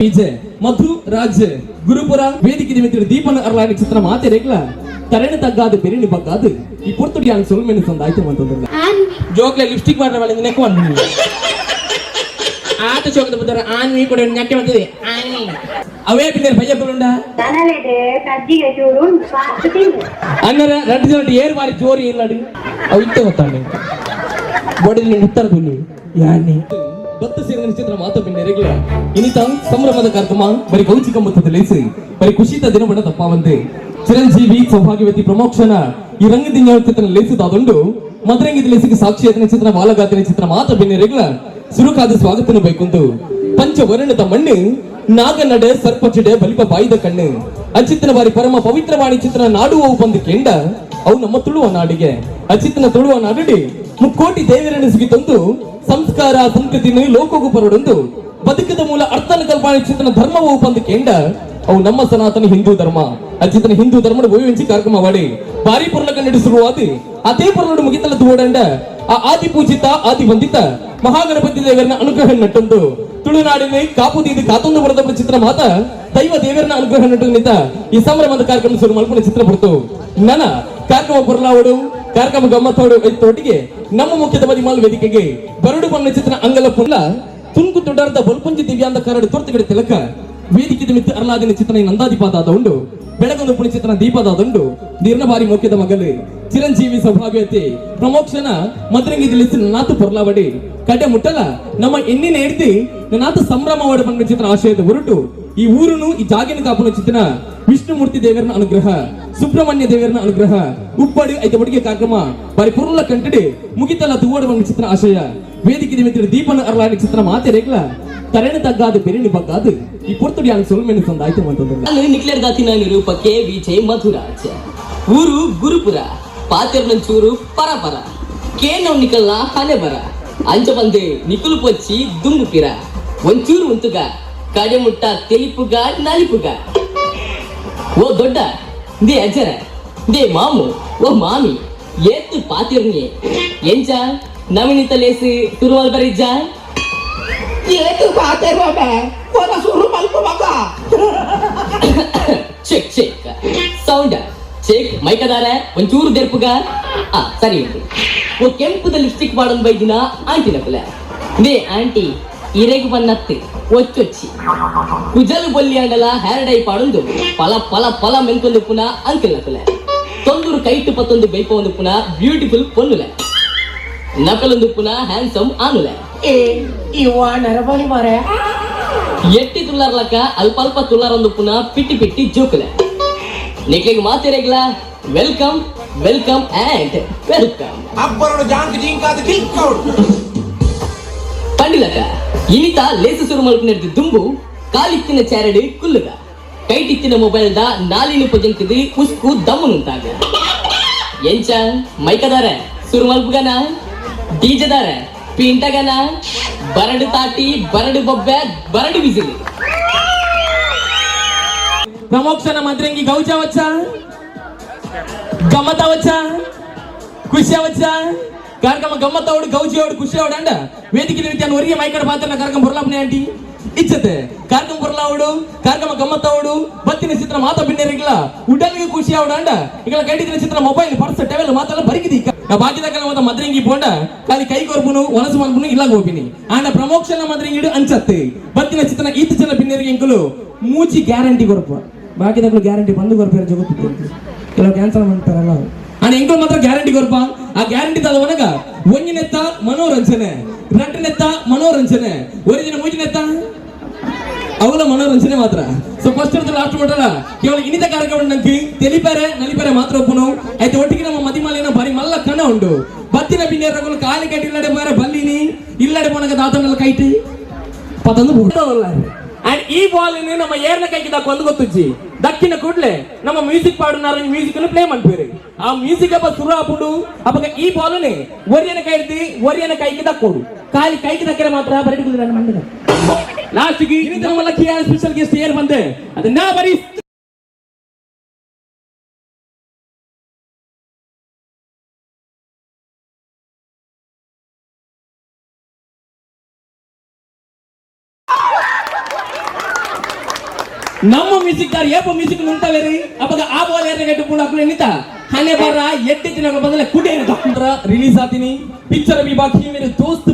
VJ Madhu Raj Gurupura ವೇದಿಕೆ ನಿಮಿತ್ತ ದೀಪನ ಅರ್ಲಾಡಿ ಚಿತ್ರ ಮಾತೆರೆಗ್ಲ ತರಣಿ ತಗ್ಗಾದ ಬೆರಿನಿ ಬಗ್ಗಾದು ಈ ಪುರ್ತುಡಿ ಅಂತ ಸೊಲ್ ಮೆನು ಸಂದ ಆಯ್ತು ಅಂತಂದ್ರೆ ಜೋಕ್ಲೆ ಲಿಪ್ಸ್ಟಿಕ್ ಮಾಡ್ರೆ ಒಳ್ಳೆ ನೆಕ್ ಬಂದ್ಬಿಡಿ ಆತ ಚೋಕದ ಬುದ್ಧರ ಆನ್ ನೀ ಕೊಡಿ ನೆಕ್ಕೆ ಬಂದಿದೆ ಆನಿ ಅವೇ ಪಿನ್ನರ್ ಭಯ ಬರುಂಡ ದನಲೆಡೆ ಸಜ್ಜಿಗೆ ಚೂಡು ಫಾಸ್ಟ್ ತಿಂದು ಅನ್ನರ ರಡ್ಡು ಜನ ಏರ್ ಬಾರಿ ಜೋರಿ ಇಲ್ಲಡಿ ಅವು ಇತ್ತೆ ಗೊತ್ತಾಂಡೆ ಬೋಡಿ ನೀನು ಉತ್ತರ ದುಲ್ಲಿ ಯಾನಿ ಬತ್ತ ಸೇರಿದ ಚಿತ್ರ ಮಾತ ಪಿನ್ನರೆಗ್ಲ ಇನ್ನಿತ ಸಂಭ್ರಮದ ಕಾರ್ಯಕ್ರಮ, ಬರೀ ಕೌಚಿಕ ಮೊತ್ತದ ಲೇಸಿ ಬರೀ ಖುಷಿತ ದಿನಬಡ ತಪ್ಪಾವಂತೆ ಚಿರಂಜೀವಿ ಸೌಭಾಗ್ಯವತಿ ಪ್ರಮೋಕ್ಷನ ಈ ರಂಗದಿನ ಚಿತ್ರ ಲೇಸಿದಾದೊಂಡು ಮದರಂಗಿದ ಲೇಸಿಗೆ ಸಾಕ್ಷಿಯಾದ ಚಿತ್ರ, ಬಾಲಗಾತಿನ ಚಿತ್ರ ಮಾತ ಪಿನ್ನರೆಗ್ಲ ಸುರುಕಾದ ಸ್ವಾಗತನ ಬೈಕುಂದು ಪಂಚವರ್ಣದ ಮಣ್ಣು, ನಾಗನಡೆ ಸರ್ಪಚಡೆ ಬಲಿಪ ಬಾಯಿದ ಕಣ್ಣು. ಅಚಿತ್ತನ ಬಾರಿ ಪರಮ ಪವಿತ್ರವಾಣಿ ಚಿತ್ರ ನಾಡುವ ಬಂದು ಕೆಂಡ ಅವು ನಮ್ಮ ತುಳುವ ನಾಡಿಗೆ. ಅಚಿತ್ತನ ತುಳುವ ನಾಡಿಡಿ ಮುಕ್ಕೋಟಿ ದೇವರನ್ನು ತಂದು ಸಂಸ್ಕಾರ ಸಂಸ್ಕೃತಿನ ಲೋಕಗೂ ಪರಡೊಂದು ಬದುಕದ ಮೂಲ ಅರ್ಥನ ಕಲ್ಪಾಣಿ ಚಿತ್ರನ ಧರ್ಮವು ಬಂದು ಕೇಂದ್ರ ಅವು ನಮ್ಮ ಸನಾತನ ಹಿಂದೂ ಧರ್ಮ. ಅಚಿತನ ಹಿಂದೂ ಧರ್ಮದ ಓಯುಂಚಿ ಕಾರ್ಯಕ್ರಮ ಮಾಡಿ ಬಾರಿ ಪುರ್ಲ ನಡೆಸಿರುವಾದಿ ಅದೇ ಪುರ್ಲಡು ಮುಗಿತಲ ತೋಡಂಡ ಆ ಆದಿ ಪೂಜಿತ ಆದಿ ಬಂದಿತ ಮಹಾಗಣಪತಿ ದೇವರನ್ನ ಅನುಗ್ರಹ ನಟ್ಟೊಂದು ತುಳುನಾಡಿನ ಕಾಪುದೀದಿ ಕಾತೊಂದು ಬರೆದ ಚಿತ್ರ ಮಾತ ದೈವ ದೇವರನ್ನ ಅನುಗ್ರಹ ನಟ್ಟು ನಿಂತ ಈ ಸಂಭ್ರಮದ ಕಾರ್ಯಕ್ರಮ ಶುರು ಮಾಡ್ಕೊಂಡು ಚಿತ್ರ ಬರ್ತು. ನನ ಕಾರ್ಯಕ್ರಮ ಬರಲಾವಡು. ಕಾರ್ಯಕ್ರಮ ಗಮ್ಮತ್ತೋಡು ಒಟ್ಟಿಗೆ ನಮ್ಮ ಮುಖ್ಯದ ಬದಿಮಾಲ್ ವೇದಿಕೆಗೆ ಬರಡು ಬಣ್ಣ ಚಿತ್ರ ಅಂಗಲ ಪುಲ್ಲ ತುಂಕು ತೊಡರ್ದ ಬಲ್ಪಂಜಿ ದಿವ್ಯಾಂದ ಕರಡು ತುರ್ತಗಡೆ ತಿಲಕ, ವೇದಿಕೆ ನಿಮಿತ್ತ ಅರ್ಲಾದಿನ ಚಿತ್ರ ನಂದಾದಿಪಾದ ಉಂಡು ಬೆಳಗೊಂದು ಪುಣಿ ಚಿತ್ರ ದೀಪದಾದುಂಡು ನಿರ್ಣ ಬಾರಿ ಮುಖ್ಯದ ಮಗಲು ಚಿರಂಜೀವಿ ಸೌಭಾಗ್ಯತೆ, ಪ್ರಮೋಕ್ಷನ ಮದ್ರಂಗಿ ತಿಳಿಸಿ ನಾತು ಪೊರ್ಲಾವಡಿ, ಕಡೆ ಮುಟ್ಟಲ ನಮ್ಮ ಎಣ್ಣಿನ ಎಡ್ತಿ ನಾತು ಸಂಭ್ರಮ ವಾಡ ಬಂದ ಚಿತ್ರ ಆಶಯದ ಹೊರಟು ಈ ಊರುನು ಈ ಜಾಗಿನ ಕಾಪುನ ಚಿತ್ರ ವಿಷ್ಣುಮೂರ್ತಿ ದೇವರನ ಅನುಗ್ರಹ. ಸುಬ್ರಹ್ಮಣ್ಯ ದೇವರನ ಅನುಗ್ರಹ, ಉಪ್ಪಡಿ ಐತೆ ಒಟ್ಟಿಗೆ ಕಾರ್ಯಕ್ರಮ ಬಾರಿ ಪುರ್ಲ ಕಂಟಡಿ ಮುಗಿತಲ್ಲ ತುವಾಡ ಚಿತ್ರ ಆಶಯ, ವೇದಿಕೆ ನಿಮಿತ್ತ ದೀಪನ ಅರ್ಲಾಡಿ ಚಿತ್ರ ಮಾತೆ ರೇಗ್ಲ ತರಣಿ ತಗ್ಗಾದ ಬೆರಿನಿ ಬಗ್ಗಾದು ಈ ಪುರ್ತುಡಿ ಅಂತ ಸೊಲ್ ಮೆನು ಸಂದ ಆಯ್ತು ಅಂತಂದ್ರೆ ಅಲ್ಲಿ ನಿಕ್ಲೇರ್ ದಾತಿನ ನಿರೂಪಕ್ಕೆ ವಿಜಯ್ ಮಧುರಾಜ್ ಊರು ಗುರುಪುರ ಪಾತಿರ್ನಂಚೂರು ಪರಪರ, ಕೇನವ್ ನಿಕಲ್ನ ಹನೆ ಬರ ಅಂಚ ಬಂದೆ ನಿಕುಲು ಪೊಚ್ಚಿ ದುಂಗು ಪಿರ ಒಂಚೂರು ಉಂತುಗ ಕಡೆ ಮುಟ್ಟ ತೆಲಿಪುಗ, ನಲಿಪುಗ. ಓ ದೊಡ್ಡ ದೇ அஜர ದೇ ಮಾಮು ಓ ಮಾಮಿ ஏத்து ಪಾತಿರ್ನಿ ಎಂಚ ನವನಿತ ಲೇಸಿ ತುರುವಲ್ ಬರಿಜ್ಜ ಏತು ಪಾತೆ ಬಾಬೆ ಕೊನ ಸುರು ಮಲ್ಪು ಮಗ. Check check sound. ಚೆಕ್ ಮೈಕದಾರ ಒಂಚೂರು ದೆರ್ಪುಗ. ಆ ಸರಿ ಓ ಕೆಂಪುದ ಲಿಪ್ಸ್ಟಿಕ್ ಮಾಡನ್ ಬೈದಿನ ಆಂಟಿ ನಕಲ ದೇ ಆಂಟಿ ಇರೆಗು ಬನ್ನತ್ತೆ ಒಚ್ಚೊಚ್ಚಿ ಕುಜಲು ಬೊಲ್ಲಿ ಅಂಡಲ ಹೇರ್ ಡೈ ಪಾಡೊಂದು ಪಲ ಪಲ ಪಲ ಮೆಂಕೊಂದು ಪುನಃ ಅಂಕಲ್ ನಕಲ ತೊಂದೂರು ಕೈಟು ಪತ್ತೊಂದು ಬೈಪ ಒಂದು ಪುನಃ ಬ್ಯೂಟಿಫುಲ್ ಪೊನ್ನುಲೆ ನಕಲೊಂದು ಪುನಃ ಹ್ಯಾಂಡ್ಸಮ್ ಆನುಲೆ ಏ ಇವ ನರಬಲಿ ಮಾರೆ ಎಟ್ಟಿ ತುಳ್ಳಾರ್ಲಕ ಅಲ್ಪ ಅಲ್ಪ ತುಳ್ಳಾರೊಂದು ಪುನಃ ಪಿಟ್ಟಿ ಪಿಟ್ಟಿ ಜೋಕುಲೆ ನಿಕ್ಲಿಗೆ ಮಾತಿರಗಿಲ್ಲ ವೆಲ್ಕಮ್ ವೆಲ್ಕಮ್ ಅಂಡ್ ವೆಲ್ಕಮ್ ಅಬ್ಬರಡು ಜಾಂಕ್ ಜಿಂಕಾದ ಕಿಲ್ಕೌಡ್ ಪಂಡಿಲಕ ಇನಿತ ಲೇಸು ಸುರು ಮಲ್ಪನೆಡ್ದು ದುಂಬು ಕಾಲಿತ್ತಿನ ಚಾರಡಿ ಕುಲ್ಲುಗ ಕೈಟಿತ್ತಿನ ಮೊಬೈಲ್ ದ ನಾಲಿನ ಪಜಂಕದು ಉಸ್ಕು ದಮ್ಮನುಂತಾಗ ಎಂಚ ಮೈಕದಾರ ಸುರು ಮಲ್ಪುಗನ ಡೀಜದಾರ ಪಿಂಟಗನ ಬರಡು ತಾಟಿ ಬರಡು ಬೊಬ್ಬೆ ಬರಡು ಬಿಸಿಲು ಪ್ರಮೋಕ್ಷನ ಮಂತ್ರಂಗಿ ಗೌಜ వచ్చ ಗಮ್ಮತ వచ్చ ಖುಷಿ వచ్చ ಕಾರ್ಯಕ್ರಮ ಗಮ್ಮತ್ತ ಅವಡು ಗೌಜಿ ಅವಡು ಖುಷಿ ಅವಡು ಅಂಡ ವೇದಿಕೆ ನಿಮಿತ್ತ ಒರಿಗೆ ಮೈಕಡ ಪಾತ್ರ ಕಾರ್ಯಕ್ರಮ ಬರಲಾಪನೆ ಆಂಟಿ. ಇಚ್ಚತೆ ಕಾರ್ಯಕ್ರಮ ಬರಲ ಅವಡು ಕಾರ್ಯಕ್ರಮ ಗಮ್ಮತ್ತ ಅವಡು ಬತ್ತಿನ ಚಿತ್ರ ಮಾತ ಬಿನ್ನೆರಿಗಿಲ್ಲ ಉಡಲ್ಗೆ ಖುಷಿ ಅವಡು ಅಂಡ ಈಗ ಚಿತ್ರ ಮೊಬೈಲ್ ಪರ್ಸ್ ಟೆವೆಲ್ ಮಾತೆಲ್ಲ ಬರಿಗಿದಿ ಬಾಕಿದ ಕಾಲ ಒಂದು ಮದ್ರಂಗಿ ಪೋಂಡ. ಖಾಲಿ ಕೈ ಕೊರ್ಬುನು ಒನಸು ಮನ್ಬುನು ಇಲ್ಲ ಹೋಗಿನಿ ಆಂಡ ಪ್ರಮೋಕ್ಷನ ಮದ್ರಂಗಿಡು ಅಂಚತ್ತೆ. ಬತ್ತಿನ ಚಿತ್ರ ಈತ ಜನ ಬಿನ್ನೇರಿಗೆ ಇಂಕಲು ಮೂಚಿ ಗ್ಯಾರಂಟಿ ಕೊರಪ ಬಾಕಿದಾಗಲು ಗ್ಯಾರಂಟಿ ಬಂದು ಕೊರಪೇರು ಜಗತ್ತು ಕೆಲವು ಕ್ಯಾನ್ಸಲ್ ಮಾಡ್ತಾರಲ್ಲ ಆನ ಎಂಕಲ್ ಮಾತ್ರ ಗ್ಯಾರಂಟಿ ಕೊರ್ಪ ಆ ಗ್ಯಾರಂಟಿ ತದವನಗ ಒಂಜಿನೆತ್ತ ಮನೋರಂಜನೆ ನಟನೆತ್ತ ಮನೋರಂಜನೆ, ಒರಿಜಿನ ಮೂಜಿನೆತ್ತ ಅವಲ ಮನೋರಂಜನೆ ಮಾತ್ರ. ಸೊ ಫಸ್ಟ್ ಅಂತ ಲಾಸ್ಟ್ ಮಾಡಲ್ಲ ಕೇವಲ ಇನ್ನಿತ ಕಾರ್ಯಕ್ರಮ ನಂಗೆ ತೆಲಿಪರೆ, ನಲಿಪರೆ ಮಾತ್ರ ಒಪ್ಪುನು. ಐತೆ ಒಟ್ಟಿಗೆ ನಮ್ಮ ಮದಿಮಾಲಿನ ಬರಿ ಮಲ್ಲ ಕಣ ಉಂಡು. ಬತ್ತಿನ ಬಿನ್ನೇರ ರಗುಲು ಕಾಲಿ ಕಟ್ಟಿ ಇಲ್ಲಡೆ ಮಾರೆ ಬಲ್ಲಿನಿ. ಇಲ್ಲಡೆ ಮೊನಗ ದಾತನೆಲ್ಲ ಕೈಟಿ. ಪತಂದು ಬಿಟ್ಟವಲ್ಲ ಅಂಡ್ ಈ ಬಾಲ್ ನಮ್ಮ ಏರ್ನ ಕೈಗೆ ಒಂದು ಗೊತ್ತುಜ್ಜಿ. ದಕ್ಕಿನ ಕೂಡಲೇ ನಮ್ಮ ಮ್ಯೂಸಿಕ್ ಪಾಡುನಾರ ಮ್ಯೂಸಿಕ್ ಪ್ಲೇ ಮಾಡ್ಬೇರಿ ಆ ಮ್ಯೂಸಿಕ್ ಅಪ್ಪ ಸುರು ಹಾಪುಡು ಅಪ್ಪ ಈ ಬಾಲ್ನೇ ಒರಿಯನ ಕೈ ಹಿಡ್ದಿ ಒರಿಯನ ಕೈಗೆ ದಕ್ಕೋಡು ಖಾಲಿ ಕೈಗೆ ದಕ್ಕರೆ ಮಾತ್ರ ಬರೀ ನನ್ನ ಮಂಡಿನ ಲಾಸ್ಟ್ಗೆ ನಮ್ಮ ಲಕ್ಕಿ ಸ್ಪೆಷಲ್ ಗೆಸ್ಟ್ ಏರ್ ಬಂದೆ? ಅದನ್ನ ಬರೀ ನಮ್ಮ ಮ್ಯೂಸಿಕ್ ದಾರ್ ಏಪ ಮ್ಯೂಸಿಕ್ ನುಂತವೇರಿ ಅವಾಗ ಆ ಬೋಲ್ ಏರ್ನ ಗಟ್ಟು ಕೂಡ ಅಕ್ಕಳು ನಿಂತ? ಹನೆ ಬರ ಎಟ್ಟಿ ದಿನ ಬದಲ ಕುಡೆ ರಿಲೀಸ್ ಆತೀನಿ. ಪಿಕ್ಚರ್ ಬಿ ಬಾಕಿ ಮೇರೆ ದೋಸ್ತ್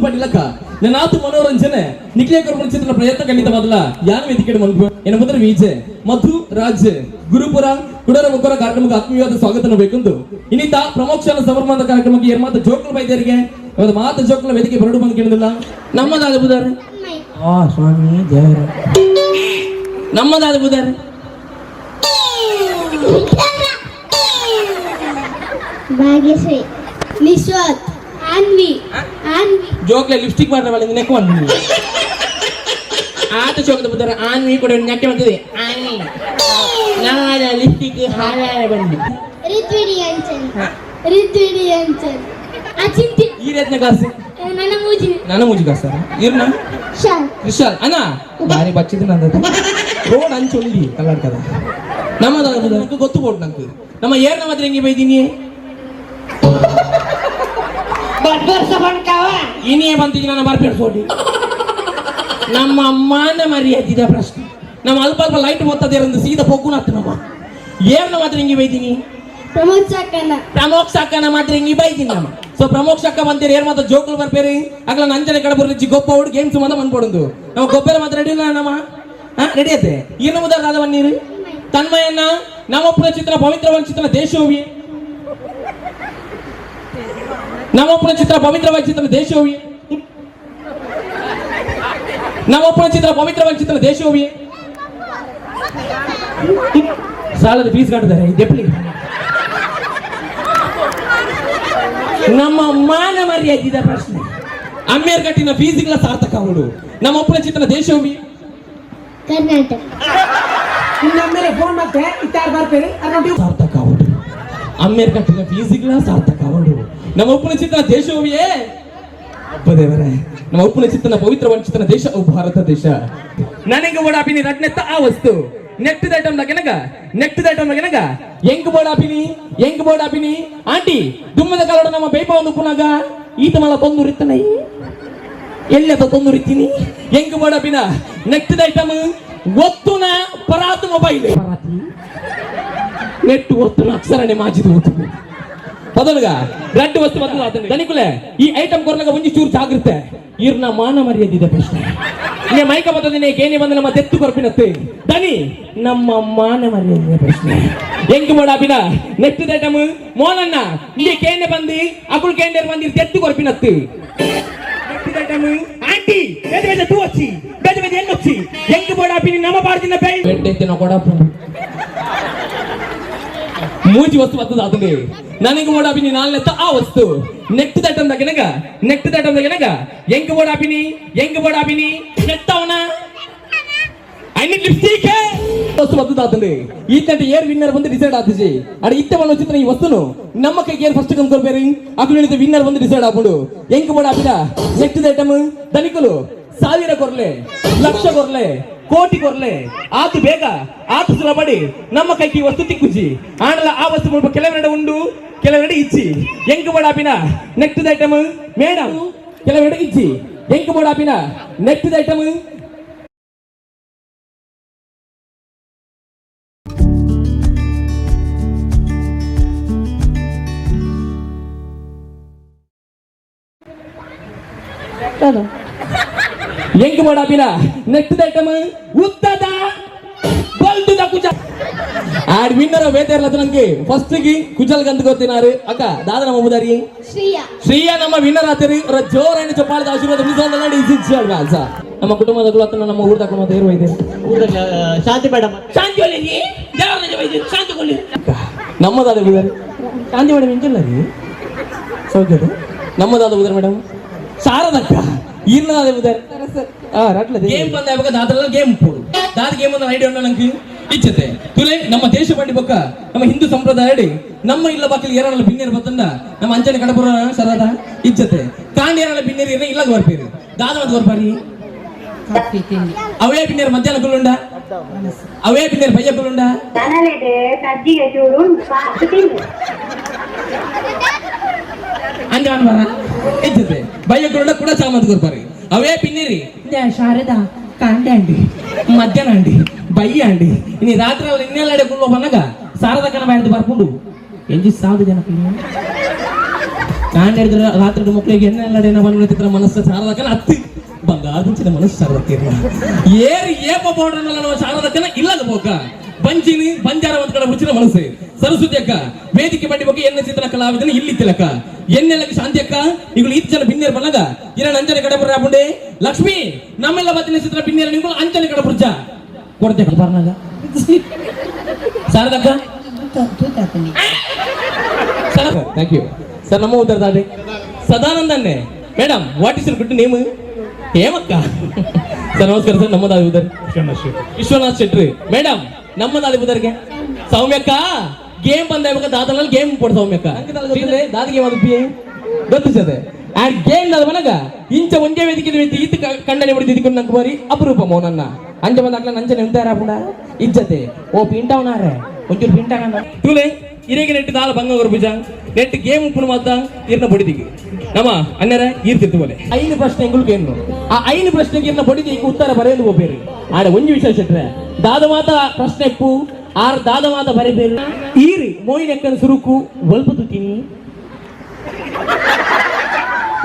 ನನ್ನ ಆತು ಮನೋರಂಜನೆ. ನಿಖಿಲ ಕರ್ಮಣ ಚಿತ್ರ ಪ್ರಯತ್ನ ಖಂಡಿತ ಬದಲ ಯಾರು ವೇದಿಕೆ ಮನ್ಕು ಏನ ಬಂದ್ರೆ ವಿಜೆ ಮಧು ರಾಜ್ ಗುರುಪುರ ಕುಡರ ಮುಖರ ಕಾರ್ಯಕ್ರಮಕ್ಕೆ ಆತ್ಮೀಯವಾದ ಸ್ವಾಗತ ಬೇಕೆಂದು. ಇನ್ನಿತ ಪ್ರಮೋಕ್ಷನ ಸಮರ್ಪಣದ ಕಾರ್ಯಕ್ರಮಕ್ಕೆ ಏನ್ ಮಾತು ಜೋಕಲ್ ಬೈದರಿಗೆ ಇವತ್ತು ಮಾತ ಜೋಕ್ಲ ವೇದಿಕೆ ಬರಡು ಬಂದು ಕೇಳಿದಿಲ್ಲ. ನಮ್ಮದಾದ ಬುಧಾರ ಆ ಸ್ವಾಮಿ ದೇವರ ನಮ್ಮದಾದ ಬುಧಾರ ಭಾಗ್ಯಶ್ರೀ ನಿಶ್ವತ್ ಅನ್ವಿ ಅನ್ವಿ ಜೋಕ್ಲೆ ಲಿಪ್ಸ್ಟಿಕ್ ಮಾಡ್ರೆ ಮಾಡಿ ನೆಕ್ ಮಾಡಿ ಆತ ಚೋಕದ ಬುದ್ಧಾರ ಆನ್ವಿ ಕೂಡ ನೆಕ್ಕೆ ಮಾಡ್ತದೆ ಆನ್ವಿ ನಾಡ ಲಿಪ್ಸ್ಟಿಕ್ ಹಾಳಾಡ ಬಂದು ರಿದ್ವಿಡಿ ಅಂಚನ್ ರಿದ್ವಿಡಿ ಅಂಚನ್ ಅಚಿಂತಿ ಈ ರೀತಿಯ ಕಾಸು ನನ್ನ ಮೂಜಿ ನನ್ನ ಮುಜಿ ಸರ್ ಇವ್ರನ್ನ ವಿಶಾಲ್. ಅಣ್ಣ? ಬಾರಿ ಬಚ್ಚಿದ್ದು ನಂದು. ರೋಡ್ ಅಂಚು ಉಂಡಿ ಕರ್ನಾಟಕದ. ನಮ್ಮದ ಗೊತ್ತು ಬೋಟ್ ನಂಗೆ. ನಮ್ಮ ಏರ್ನ ಮಾತ್ರ ಹೆಂಗೆ ಬೈದೀನಿ? ಇನ್ನೇ ಬಂತಿದ್ದೀನಿ ನನ್ನ ಬರ್ಬೇಡ್ಸೋಡಿ ನಮ್ಮ ಅಮ್ಮನ ಮರ್ಯಾದಿದ ಪ್ರಶ್ನೆ. ನಮ್ಮ ಅಲ್ಪ ಅಲ್ಪ ಲೈಟ್ ಓದ್ತದೆ ಒಂದು ಸೀದಾ ಪೊಗ್ಗುನಾತ್ ನಮ್ಮ. ಏರ್ನ ಮಾತ್ರ ಹೆಂಗೆ ಬೈದೀನಿ? ಪ್ರಮೋದ್ ಸಾಕಣ್ಣ. ಪ್ರಮೋದ್ ಸಾಕನ ಮಾತ್ರ ಹಿಂಗೆ ಬೈದೀನಿ ನಮ್ಮ. ಸೊ ಪ್ರಮೋಕ್ ಸಾಕ ಬಂತೀರಿ ಏನ್ ಮಾತ್ರ ಜೋಕುಲು ಬರ್ಬೇರಿ ಅಗ್ಲ ನಂಜನೆ ಕಡೆ ಬರ್ರಿ ಗೊಪ್ಪ ಹುಡು ಗೇಮ್ಸ್ ಮಾತ್ರ ಬಂದ್ಕೊಡೋದು ನಾವು ಗೊಬ್ಬರ ಮಾತ್ರ ರೆಡಿ ನಮ್ಮ. ಹಾ ರೆಡಿ ಐತೆ? ಇನ್ನು ಮುದ ರಾಧ ಬನ್ನೀರು ತನ್ಮಯನ್ನ, ನಮ್ಮಪ್ಪನ ಚಿತ್ರ ಪವಿತ್ರವಾದ ಚಿತ್ರ, ದೇಶೋವಿ. ನಮ್ಮಪ್ಪನ ಚಿತ್ರ ಪವಿತ್ರವಾದ ಚಿತ್ರ, ದೇಶೋವಿ. ನಮ್ಮಪ್ಪನ ಚಿತ್ರ ಪವಿತ್ರವಾದ ಚಿತ್ರ, ದೇಶೋವಿ. ಸಾಲದ ಫೀಸ್ ಕಟ್ಟಿದ್ದಾರೆ ದೆಪ್ಪಲಿ ನಮ್ಮ ಮಾನ ಮರ್ಯಾದಿದ ಪ್ರಶ್ನೆ. ಅಮ್ಮೇರ್ ಕಟ್ಟಿನ ಫೀಸಿಗಳ ಸಾರ್ಥಕ ಅವಳು. ನಮ್ಮ ಒಪ್ಪನ ಚಿತ್ರ ದೇಶವಿ ಕರ್ನಾಟಕ. ಇನ್ನೊಮ್ಮೆಲೆ ಫೋನ್ ಮತ್ತೆ ಇತ್ತಾರು ಬರ್ತೀರಿ? ಸಾರ್ಥಕ ಅವಳು. ಅಮ್ಮೇರ್ ಕಟ್ಟಿನ ಫೀಸಿಗಳ ಸಾರ್ಥಕ ಅವಳು. ನಮ್ಮ ಒಪ್ಪನ ಚಿತ್ರ ದೇಶವಿಯೇ ದೇವರೇ. ನಮ್ಮ ಒಪ್ಪನ ಚಿತ್ರನ ಪವಿತ್ರ ಚಿತ್ರ ದೇಶ ಓ ಭಾರತ ದೇಶ. ನನಗೆ ಓಡಾಪಿನಿ ರಟ್ನೆತ್ತ ಆ ವಸ್ತು. ನೆಟ್ ಐಟಮ್ ದಾಗೆನಗ ನೆಟ್ ಐಟಮ್ ದಾಗೆನಗ ಎಂಗ್ ಬೋಡಾಪಿನಿ ಹೆಂಗ್ ಬೋಡಾಪಿನಿ ಆಂಟಿ ದುಮ್ಮದ ಕಾಲೋಡ ನಮ್ಮ ಬೇಪ ಒಂದು ಪುನಗ ಈತ ಮಳ ತೊಂದು ರಿತ್ತನೈ ಎಲ್ಲದ ತೊಂದು ರಿತ್ತೀನಿ ಹೆಂಗ್ ಬೋಡಾಪಿನ ನೆಟ್ ಐಟಮ್ ಒತ್ತುನ ಪರಾತು ಮೊಬೈಲ್ ನೆಟ್ಟು ಒತ್ತುನ ಅಕ್ಷರನೆ ಮಾಜಿದು ಒತ್ತು ಮೊದಲಗ ಬ್ಲಡ್ ವಸ್ತು ಮೊದಲು ಅದನ್ನ ದನಿಕುಲೆ ಈ ಐಟಮ್ ಕೊರ್ನಾಗ ಒಂಜಿ ಚೂರು ಜಾಗೃತೆ ಇರ್ನ ಮಾನ ಮರ್ಯಾದಿದೆ ಪ್ರಶ್ನೆ ನೀ ಮೈಕ ಬತ್ತದಿನ ಏನೇ ಬಂದ ನಮ್ಮ ತೆತ್ತು ಕೊರ್ಪಿನತ್ತೆ ದನಿ ನಮ್ಮ ಮಾನ ಮರ್ಯಾದಿದೆ ಪ್ರಶ್ನೆ ಹೆಂಗ್ ಮಾಡಾಪಿನ ನೆಕ್ಸ್ಟ್ ಐಟಮ್ ಮೋನನ್ನ ನೀ ಕೇನೆ ಬಂದು ಅಕುಲ್ ಕೇಂದ್ರ ಬಂದಿ ತೆತ್ತು ಕೊರ್ಪಿನತ್ತೆ ನೆಕ್ಸ್ಟ್ ಐಟಮ್ ಆಂಟಿ ಬೇರೆ ಬೇರೆ ತೂ ಹಚ್ಚಿ ಬೇರೆ ಬೇರೆ ಹೆಣ್ಣು ಹಚ್ಚಿ ಹೆಂಗ್ ಮಾಡಾಪಿನಿ ನಮ್ಮ ಬಾರ್ದಿನ ಬೆಳ್ಳಿ ಬೆಟ್ಟೆತ್ತಿನ ಕೊಡಪ್ಪ ಮೂಜಿ ವಸ್ತು ಬರ್ತದ ಅದನ್ನೇ ನನಗೆ ಓಡಾಪಿನಿ ನಾಲ್ನೆತ್ತ ಆ ವಸ್ತು ನೆಕ್ಟ್ ದಟ್ಟಂದ ಗೆನಗ ನೆಕ್ಟ್ ದಟ್ಟಂದ ಗೆನಗ ಹೆಂಗ್ ಓಡಾಪಿನಿ ಹೆಂಗ್ ಓಡಾಪಿನಿ ನೆತ್ತವನ ಐನಿ ಲಿಪ್ಸ್ಟಿಕ್ ವಸ್ತು ಬರ್ತದ ಅದನ್ನೇ ಈ ತಂಟ ಏರ್ ವಿನ್ನರ್ ಬಂದು ಡಿಸೈಡ್ ಆತಿಜಿ ಅಡ ಇತ್ತೆ ಬಣ್ಣ ಚಿತ್ರ ಈ ವಸ್ತುನು ನಮ್ಮ ಕೈಗೆ ಏರ್ ಫಸ್ಟ್ ಕಂದ್ ಕೊಡ್ಬೇರಿ ಅಕಲು ಹೇಳಿದ ವಿನ್ನರ್ ಬಂದು ಡಿಸೈಡ್ ಆಗ್ಬಿಡು ಹೆಂಗ್ ಓಡಾಪಿನ ನೆಕ್ಟ್ ದಟ್ಟಮ್ ಧನಿಕಲು ಸಾವಿರ ಕೊರ್ಲೆ ಲಕ್ಷ ಕೊರ್ಲೆ ಕೋಟಿ ಕೊರ್ಲೆ ಆತು ಬೇಗ ಆತು ಸುಲಭಡಿ ನಮ್ಮ ಕೈಗೆ ಈ ವಸ್ತು ತಿಕ್ಕುಜಿ ಆಣಲ ಆ ವಸ್ತು ಮುಲ್ಪ ಕೆಲವೆರಡೆ ಉಂಡು ಕೆಲವೆರಡೆ ಇಚ್ಚಿ ಎಂಕು ಬಡಾಪಿನ ನೆಕ್ಸ್ಟ್ ಐಟಮ್ ಮೇಡಮ್ ಕೆಲವೆರಡೆ ಇಚ್ಚಿ ಎಂಕು ಬಡಾಪಿನ ನೆಕ್ಸ್ಟ್ ಐಟಮ್ ಎಂಕು ಬಡಾಪಿನ ನೆಕ್ಸ್ಟ್ ಐಟಮ್ ಉದ್ದದ ಬಲ್ಟುದ ಕುಜ ಆಡ್ ವಿನ್ನರ್ ಬೇತಾರಲ್ಲ ನನಗೆ ಫಸ್ಟ್ ಗಿ ಕುಜಲ್ ಗಂತ ಗೊತ್ತಿನಾರು ಅಕ್ಕ ದಾದ ನಮ್ಮ ಮುದಾರಿ ಶ್ರೀಯಾ ಶ್ರೀಯ ನಮ್ಮ ವಿನ್ನರ್ ಆತಿರಿ ಅವರ ಜೋರಾಗಿ ಚಪ್ಪಾಳದ ಆಶೀರ್ವಾದ ಉಳಿಸೋದಲ್ಲ ಇಸಿಲ್ಸ ನಮ್ಮ ಕುಟುಂಬದ ಕುಲತನ ನಮ್ಮ ಊರ್ದ ಕುಟುಂಬದ ಹೇರುವ ಇದೆ ಶಾಂತಿ ಮೇಡಮ್ ಶಾಂತಿ ಒಳ್ಳೆ ದೇವರ ನಿಜ ವೈದ್ಯ ಶಾಂತಿ ಕೊಲ್ಲಿ ನಮ್ಮದಾದ ಉದಾರಿ ಶಾಂತಿ ಮೇಡಮ್ ಇಂಜಿಲ್ಲ ರೀ ಸೌಖ್ಯದ ನಮ್ಮದಾದ ಉದಾರ ಮೇಡಮ್ ಶಾರದಕ್ಕ ಇರ್ನದಾದ ಉದಾರ ಆ ರಟ್ಲ ಗೇಮ್ ಬಂದ ಯಾವಾಗ? ಗೇಮ್ ಪೋಡು ದಾದ ಗೇಮ್ ಬಂದ ಐಡಿಯಾ ಉಂಡ ನಂಗೆ? ಇಚ್ಛತೆ. ತುಲೆ ನಮ್ಮ ದೇಶ ಬಂಡಿ ಬೊಕ್ಕ ನಮ್ಮ ಹಿಂದೂ ಸಂಪ್ರದಾಯ ಅಡಿ ನಮ್ಮ ಇಲ್ಲ ಬಾಕಿಲ್ ಏರಲ್ಲ ಬಿನ್ನೇರು ಬತ್ತಂದ ನಮ್ಮ ಅಂಚನೆ ಕಡಪುರ ಸರದ ಇಚ್ಛತೆ. ಕಾಂಡಿ ಏರಲ್ಲ ಬಿನ್ನೇರಿ ಇರ್ನ ಇಲ್ಲ ಬರ್ಪೇರಿ ದಾದ ಮತ್ ಬರ್ಪಾರಿ ಅವೇ ಬಿನ್ನೇರು ಮಧ್ಯಾಹ್ನ ಕುಲ್ಲುಂಡ? ಅವೇ ಬಿನ್ನೇರು ಬಯ್ಯ ಕುಲ್ಲುಂಡ? ದನಲೆಡೆ ಸಜ್ಜಿಗೆ ಚೂಡು ಪಾತು ತಿಂದು ಅಂಜ ಬರ ಇದ್ದದೆ ಕೂಡ ಸಾಮಂತ ಕೊರ್ಪಾರಿ ಅವೇ ಪಿನ್ನಿರಿ. ಶಾರದಾ ಕಾಂಡೆ ಅಂಡಿ ಮಧ್ಯಾಹ್ನ ಅಂಡಿ ಬಯ್ಯ ಅಂಡಿ. ಇನ್ನು ರಾತ್ರಿ ಅವ್ರು ಇನ್ನೆಲ್ಲಡೆ ಬಂದಾಗ ಸಾರದ ಸಾರದಕ್ಕನ ಬಾಯ್ದು ಬರ್ಕೊಂಡು ಎಂಜಿ ಜನ ಕಾಂಡೆ ಹಿಡಿದ್ರೆ ರಾತ್ರಿ ಮಕ್ಕಳಿಗೆ ಎನ್ನೆಲ್ಲಡೆ ಬಂದ್ಬಿಡ್ತಿದ್ರ ಮನಸ್ಸು ಸಾರದಕ್ಕನ ಹತ್ತಿ. ಬಂಗಾರದಿಂಚಿನ ಮನಸ್ಸು ಸಾರದಕ್ಕಿರ ಏರಿ ಏಪ ಪೌಡರ್ನಲ್ಲ ನಾವು ಸಾರದಕ್ಕನ ಇಲ್ಲದ ಬೋಕ ಬಂಜಿನಿ ಬಂಜಾರ ಒಂದ್ ಕಡೆ ಮುಚ್ಚಿನ ಮನಸ್ಸು. ಸರಸ್ವತಿ ಅಕ್ಕ ವೇದಿಕೆ ಬಡ್ಡಿ ಬಗ್ಗೆ ಎನ್ನ ಚಿತ್ರ ಕಲಾವಿದನ ಇಲ್ಲಿ ತಿಲಕ. ಎನ್ನೆಲ್ಲಕ್ಕೆ ಶಾಂತಿ ಅಕ್ಕ ಇಗಳು ಇತ್ತು ಜನ ಬಿನ್ನೇರ್ ಬನ್ನಗ ಇರ ಅಂಜನೆ ಕಡೆ ಬರ್ರ ಬುಂಡೆ ಲಕ್ಷ್ಮಿ ನಮ್ಮೆಲ್ಲ ಬತ್ತಿನ ಚಿತ್ರ ಬಿನ್ನೇರ ನೀವು ಅಂಜನೆ ಕಡೆ ಬುರ್ಜ ಕೊಡ್ತೆ ಬರ್ನಾಗ ಶಾರದಕ್ಕ ಥ್ಯಾಂಕ್ ಯು ಸರ್ ನಮ್ಮ ಉತ್ತರ ದಾಡಿ Sadananda ಅನ್ನೆ madam what is good name ಹೇಮಕ್ಕ sir ನಮಸ್ಕಾರ ಸರ್ ನಮ್ಮದಾದ ಉದರ್ ವಿಶ್ವನಾಥ್ ಶೆಟ್ರಿ ಮೇಡಮ್ ನಮ್ಮದಾದ ಉದರ್ಗೆ ಸೌಮ್ಯಕ್ಕ ಗೇಮ್ ಬಂದ ದಾದಲ್ಲಿ ದಾದನಲ್ಲಿ ಗೇಮ್ ಕೊಡು ಸೌಮ್ಯಕ್ಕ ದಾದಿಗೆ ಒಂದು ಅದು ಗೊತ್ತು ಸರ್ ಆ್ಯಂಡ್ ಗೇಮ್ ದಾದ ಮನಗ ಇಂಚ ಒಂದೇ ವೇದಿಕೆ ವೇದಿ ಇತ್ತು ಕಂಡನೆ ಬಿಡಿದ ಇದಕ್ಕೆ ನಂಗೆ ಬರಿ ಅಪರೂಪ ಮೌನನ್ನ. ಅಂಜ ಬಂದಾಗ್ಲ ನಂಜನೆ ಎಂತಾರ ಪುಡ ಇಜ್ಜತೆ. ಓ ಪಿಂಟವನಾರೆ ಒಂಚೂರು ಪಿಂಟ ಕಂಡ ತೂಲೆ ಇರೇಗೆ ನೆಟ್ಟು ದಾಲ ಬಂಗ ಬುಜ. ನೆಟ್ಟು ಗೇಮ್ ಉಪ್ಪುನ ಮಾತ ಇರ್ನ ಬಡಿದಿಗೆ. ನಮ್ಮ ಅನ್ನರ ಈರ್ತಿತ್ತು ಬೋಲೆ. ಐದು ಪ್ರಶ್ನೆ ಎಂಗುಳ್ಗೆ ಏನು ಆ ಐದು ಪ್ರಶ್ನೆಗೆ ಇರ್ನ ಬಡಿದಿ ಈಗ ಉತ್ತರ ಬರೆಯಲು ಹೋಗ್ಬೇರಿ ಆಡ ಒಂಜಿ ವಿಷಯ ಶೆಟ್ರೆ ದಾದ ಮಾತ ಪ್ರಶ್ನೆ ಎಪ್ಪು ಆರ್ದಾದವಾದ ಬರೆಬೇರು ಈರಿ ಮೋಯಿನಕ್ಕನ ಸುರುಕು ಒಲ್ಪ ತುತ್ತೀನಿ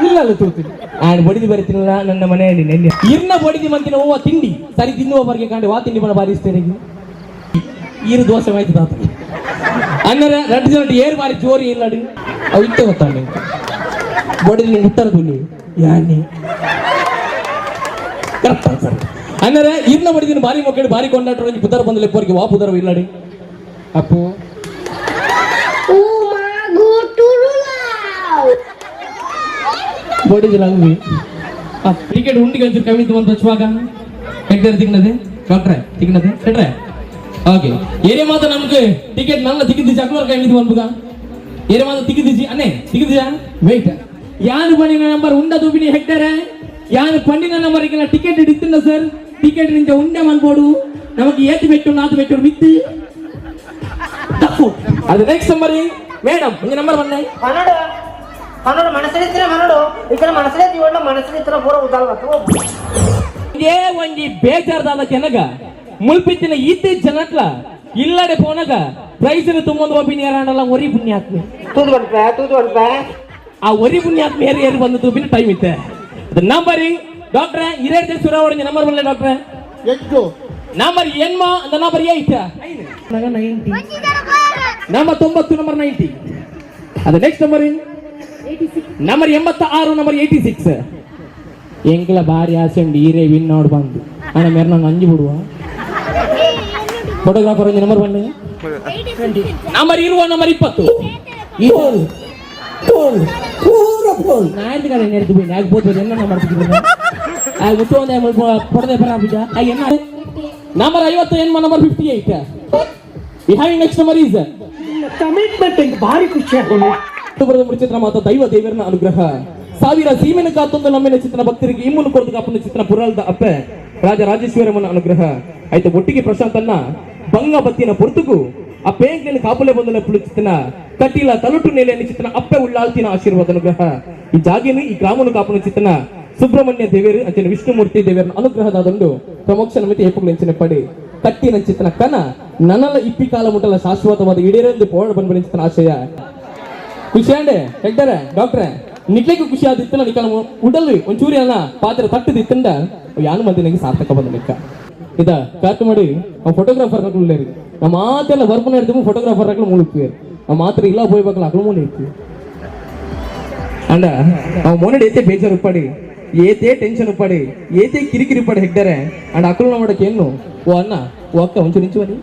ಇಲ್ಲ ಅಲ್ಲ ತುರ್ತೀನಿ. ಆಡ್ ಬಡಿದು ಬರೀತೀನಲ್ಲ ನನ್ನ ಮನೆಯಲ್ಲಿ ನೆನ್ನೆ. ಇನ್ನ ಬಡಿದು ಮಂತಿನ ಓವ ತಿಂಡಿ. ಸರಿ ತಿನ್ನುವರಿಗೆ ಕಂಡು ವಾ ತಿಂಡಿ ಬಣ ಬಾರಿಸ್ತೇನೆ ಈರು ದೋಸೆ ಮಾಹಿತಿ ತಾತ. ಅಂದರೆ ರಡ್ಡು ಜನ ಏರು ಬಾರಿ ಜೋರಿ ಇಲ್ಲ ಅವು ಇತ್ತೆ ಗೊತ್ತಾಗಿ ಬಡಿದು ಉತ್ತರ ಉತ್ತರದಲ್ಲಿ ಯಾನೆ ಕರೆಕ್ಟ್ ಆನ್ಸರ್. ಅನ್ನರ ಇರ್ನ ಬಡಿದಿನ ಬಾರಿ ಮಕ್ಕಳು ಬಾರಿ ಕೊಂಡಾಟ ಪುದರ್ ಬಂದಲೆ ಪೋರಿಗೆ ವಾ ಪುದರ್ ಇಲ್ಲಡಿ ಅಪ್ಪು Uma guturulau. ಬಡಿದಿಲ್ಲ ಅಂಗಿ ಟಿಕೆಟ್ ಉಂಡಿಗೆ ಒಂಚೂರು ಕಮ್ಮಿ ತಗೊಂಡ್ ಹಚ್ಚುವಾಗ ಹೆಗ್ದರೆ ತಿನ್ನದೆ ಡಾಕ್ಟ್ರೆ ತಿನ್ನದೆ ಹೆಡ್ರೆ ಓಕೆ ಏನೇ ಮಾತ ನಮ್ಗೆ ಟಿಕೆಟ್ ನನ್ನ ತಿಕ್ಕಿದ್ದಿ ಅಕ್ಲೋರ್ ಕೈ ಮಿದು ಅನ್ಬುಗ ಏನೇ ಮಾತ ತಿಕ್ಕಿದ್ದಿ ಅನ್ನೆ ತಿಕ್ಕಿದ್ಯಾ ವೆಯ್ಟ್ ಯಾರು ಪಂಡಿನ ನಂಬರ್ ಉಂಡ ದುಬಿನಿ ಹೆಗ್ದರೆ ಯಾರು ಪಂಡಿನ ನಂಬರ್ ಈಗ ಟಿಕೆಟ್ ಟಿಕೆಟ್ ರಿಂದ ಉಂಡೆ ಮನಪೋಡು ನಮಗೆ ಏತು ಮೆಟ್ಟು ನಾತು ಮೆಟ್ಟು ಬಿತ್ತು. ತಪ್ಪು. ಅದು ಏಕ್ ಸಂಬರಿ ಮೇಡಮ್ ನಿಮ್ಮ ನಂಬರ್ ಬನ್ನಿ 12 ಬನ್ನಿ ಮನಸೆ ಇತ್ರ ಬನ್ನಿ ಇತ್ರ ಮನಸೆ ಇತ್ರ ಮನಸೆ ಇತ್ರ پورا ಉದಾಳವತ್ತೋ ಇದೆ ಒಂದಿ ಬೇಜಾರದ ಅದಕನಗ ಮುಳ್ಪಿತ್ತಿನ ಈತೆ ಜನतला ಇಲ್ಲಡೆ ಹೋಗನಗ ಪ್ರೈಸ್ ನಿ ತುಂಬೊಂದು ಒಪ್ಪಿನೇರಂಡಲ್ಲ ಒರಿ ಪುಣ್ಯ ಅತ್ಮೆ ತೂದು ಬಂತಾ ತೂದು ಬಾಯ ಆ ಒರಿ ಪುಣ್ಯ ಅತ್ಮೆ ಏರಿ ಏರಿ ಬಂತು ಬಿನ್ನ ಟೈಮ್ ಇತ್ತೆ. ದ ನಂಬರಿ ಡಾಕ್ಟ್ರೆ ಇರೇರ್ತಿ ಸುರಾವರ್ಗೆ ನಂಬರ್ ಬರಲಿ ಡಾಕ್ಟ್ರೆ ಎಂಟು ನಂಬರ್ ಎನ್ಮ ಅಂದ ನಂಬರ್ ಏಟ್ ನೈಂಟಿ ನಂಬರ್ ತೊಂಬತ್ತು ನಂಬರ್ ನೈಂಟಿ ಅದು ನೆಕ್ಸ್ಟ್ ನಂಬರ್ ನಂಬರ್ ಎಂಬತ್ತ ಆರು ನಂಬರ್ ಏಯ್ಟಿ ಸಿಕ್ಸ್ ಎಂಗಳ ಭಾರಿ ಆಸೆ ಉಂಟು ಈರೇ ವಿನ್ ನೋಡಿ ಬಂದು ಅಣ್ಣ ಮೇರೆ ನಾನು ಅಂಜಿ ಬಿಡುವ ಫೋಟೋಗ್ರಾಫರ್ ಒಂದು ನಂಬರ್ ಬನ್ನಿ ನಂಬರ್ ಇರುವ ನಂಬರ್ ಇಪ್ಪತ್ತು ನಾಯಂತ ಕಡೆ ನೆರೆದು ಬಿಡಿ ಆಗ್ಬೋದು ಎಲ್ಲ ಮಾಡ್ತಿದ್ದೀನಿ ಬಿಟ್ಟು ಒಂದೇ ಕೊಡದೆ ಬರ ಬಿಜ ಏನ ನಂಬರ್ ಐವತ್ತು ಏನ್ number fifty eight behind next number is ಖುಷಿ ಬರೆದ ಮುಡಿಚಿತ್ರ ಮಾತು ದೈವ ದೇವರನ ಅನುಗ್ರಹ. ಸಾವಿರ ಸೀಮೆನ ಕಾತೊಂದು ನಮ್ಮಿನ ಚಿತ್ರ ಭಕ್ತರಿಗೆ ಇಮ್ಮನ್ನು ಕೊಡದ ಅಪ್ಪನ ಚಿತ್ರ ಪುರಾಳದ ಅಪ್ಪೆ. ರಾಜ ರಾಜೇಶ್ವರಮ್ಮನ ಅನುಗ್ರಹ. ಆಯ್ತು ಒಟ್ಟಿಗೆ ಪ್ರಶಾಂತನ್ನ ಬಂಗ ಬತ್ತಿನ ಪೊರ್ತುಗು ಆ ಪೇಂಕ್ಲಿನ ಕಾಪುಲೆ ಬಂದಲ ಪುಳಿಚಿತನ ಕಟೀಲ ತಲುಟು ನೆಲೆಯನ್ನು ಚಿತ್ರನ ಅಪ್ಪೆ ಉಳ್ಳಾಳ್ತಿನ ಆಶೀರ್ವಾದ ಅನುಗ್ರಹ. ಈ ಜಾಗಿನ ಈ ಗ್ರಾಮನು ಕಾಪನ ಚಿತ್ರನ ಸುಬ್ರಹ್ಮಣ್ಯ ದೇವರು ಅಂಚಿನ ವಿಷ್ಣುಮೂರ್ತಿ ದೇವರನ ಅನುಗ್ರಹದಾದಂಡು ಪ್ರಮೋಕ್ಷ ನಮಿತಿ ಏಪುಗಳು ಪಡಿ ಕಟ್ಟಿನ ಚಿತ್ತನ ಕನ ನನಲ ಇಪ್ಪಿ ಕಾಲ ಮುಟ್ಟಲ ಶಾಶ್ವತವಾದ ಈಡೇರೆಂದು ಪೋಣ ಬಂದ ಚಿತ್ತನ ಆಶಯ. ಖುಷಿ ಅಂಡೆ ಹೆಗ್ದರೆ ಡಾಕ್ಟ್ರೆ ನಿಕ್ಲಿಕ್ಕೆ ಖುಷಿ ಆದಿತ್ತು ನಿಕ್ಕ ಉಡಲ್ ಒಂಚೂರಿ ಅಲ್ಲ, ಪಾತ್ರ ತಟ್ಟದಿತ್ತಂಡ ಯಾನು ಮಂದಿ ನಂಗೆ ಸಾರ್ಥಕ ಬಂದ ಲೆಕ್ಕ. ಇದ, ಕಾರ್ತು ಮಾಡಿ ನಾವು ಫೋಟೋಗ್ರಾಫರ್ ಹಾಕೊಳ್ಳೇರಿ ನಮ್ಮ ಮಾತೆಲ್ಲ ವರ್ಕ್ ಮಾಡಿದ್ವು ಫೋಟೋಗ್ರಾಫರ್ ಹಾಕಲು ಮುಳುಕ್ತೀವಿ ನಾವು ಮಾತ್ರ ಇಲ್ಲ ಹೋಗ್ಬೇಕಲ್ಲ ಹಾಕಲು ಮೂಲ ಇರ್ತೀವಿ ಅಂಡ ನಾವು ಮೊನ್ನಡೆ ಐತೆ ಬೇಜಾರು ಉಪ್ಪಾಡಿ ಏತೆ ಟೆನ್ಷನ್ ಪಡಿ, ಏತೆ ಕಿರಿಕಿರಿ ಪಡಿ ಹೆಗ್ದಾರೆ ಅಂಡ್ ಅಕ್ಕಲು ನೋಡಕ್ಕೆ ಏನು ಓ ಅನ್ನ ಓ ಅಕ್ಕ, ಒಂಚೂರು ನಿಂಚು ಬನ್ನಿ.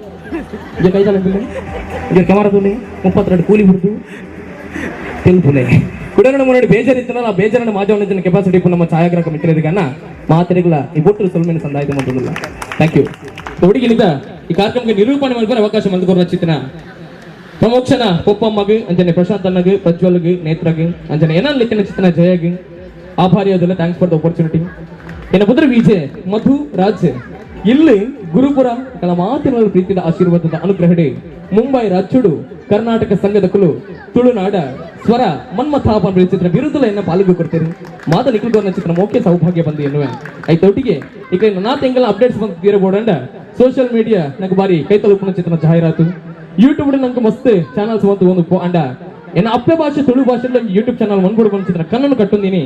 ಈಗ ಕೈ ಕಾಲ ಬಿಲ್ಲೆ ಈಗ ಕಮರದಲ್ಲಿ ಮುಪ್ಪತ್ತೆರಡು ಕೂಲಿ ಬಿಡ್ತು ತಿನ್ಪುಲೆ ಕುಡರಣ ಮುನ್ನಡಿ ಬೇಜಾರಿತ್ತಲ್ಲ, ನಾ ಬೇಜಾರನ್ನ ಒಂದಿನ ಕೆಪಾಸಿಟಿ ನಮ್ಮ ಛಾಯಾಗ್ರಾಹಕ ಮಿತ್ರರಿಗನ್ನ ಮಾತ್ರೆಗಳ ಈ ಬೊಟ್ಟರು ಸುಲ್ಮೇಲೆ ಸಂದಾಯಿತ ಮೊದಲಿಲ್ಲ ಥ್ಯಾಂಕ್ ಯು ಹುಡುಗಿನಿಂದ ಈ ಕಾರ್ಯಕ್ರಮಕ್ಕೆ ನಿರೂಪಣೆ ಮಾಡಿದ್ರೆ ಅವಕಾಶ ಮಂದುಕೊರ ಚಿತ್ರ ಪ್ರಮೋಕ್ಷನ ಕೊಪ್ಪಮ್ಮಗ, ಅಂಜನೆ ಪ್ರಶಾಂತ್ ಅಣ್ಣಗೆ, ಪ್ರಜ್ವಲ್ಗೆ, ನೇತ್ರಗೆ, ಅಂಜನೆ. ಏನಲ್ಲಿ ಲಿಕ್ಕಿನ ಚಿತ್ರ ಜಯಗೆ. ಆಭಾರಿ ಥ್ಯಾಂಕ್ಸ್ ಫಾರ್ ದ ಆಪರ್ಚುನಿಟಿ ನನ್ನ ಪುತ್ರ ವಿಜಯ್ ಮಧು ರಾಜ್ ಇಲ್ಲಿ ಗುರುಪುರ ತನ್ನ ಮಾತಿನ ಪ್ರೀತಿಯ ಆಶೀರ್ವಾದದ ಅನುಗ್ರಹಡೆ ಮುಂಬೈ ರಾಜ್ಯುಡು, ಕರ್ನಾಟಕ ಸಂಘದ ತುಳುನಾಡ, ಸ್ವರ, ಮನ್ಮಥಾಪನ್ ಚಿತ್ರ ಬಿರುದಲ ಎನ್ನ ಪಾಲಿಗೆ ಕೊಡ್ತೇನೆ. ಮಾತ ನಿಖಿಲ್ಗೋರ್ನ ಚಿತ್ರ ಮೋಕೆ ಸೌಭಾಗ್ಯ ಬಂದು ಎನ್ನುವೆ. ಐತೊಟ್ಟಿಗೆ ಈಗ ನಾ ತಿಂಗಳ ಅಪ್ಡೇಟ್ಸ್ ಬಂದು ತೀರಬೋಡಂಡ ಸೋಷಿಯಲ್ ಮೀಡಿಯಾ ನಂಗೆ ಬಾರಿ ಕೈ ತಲುಪಿನ ಚಿತ್ರ ಜಾಹೀರಾತು. ಯೂಟ್ಯೂಬ್ ನಂಗೆ ಮಸ್ತ್ ಚಾನಲ್ಸ್ ಬಂತು ಒಂದು ಅಂಡ. ಎನ್ನ ಅಪ್ಪೆ ಭಾಷೆ ತುಳು ಭಾಷೆలో ಯೂಟ್ಯೂಬ್ ಚಾನಲ್ ಮನ್ಬೋಡು ಬಂದ ಚಿತ್ರ ಕಣ್ಣನ್ನು ಕಟ್ಟುಂದಿನಿ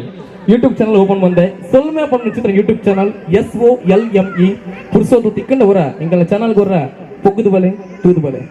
ಯೂಟ್ಯೂಬ್ ಚಾನಲ್ ಓಪನ್ ಬಂದೆ ಸೊಲ್ಮೆ ಬಂದ ಚಿತ್ರ YouTube channel S O L M E ಪುರ್ಸೋದು ತಿಕ್ಕಂಡವರ ಇಂಕಲ ಚಾನಲ್ ಗೊರ್ರ ಪೊಗ್ಗುದು ಬಲೆ ತೂದು ಬಲೆ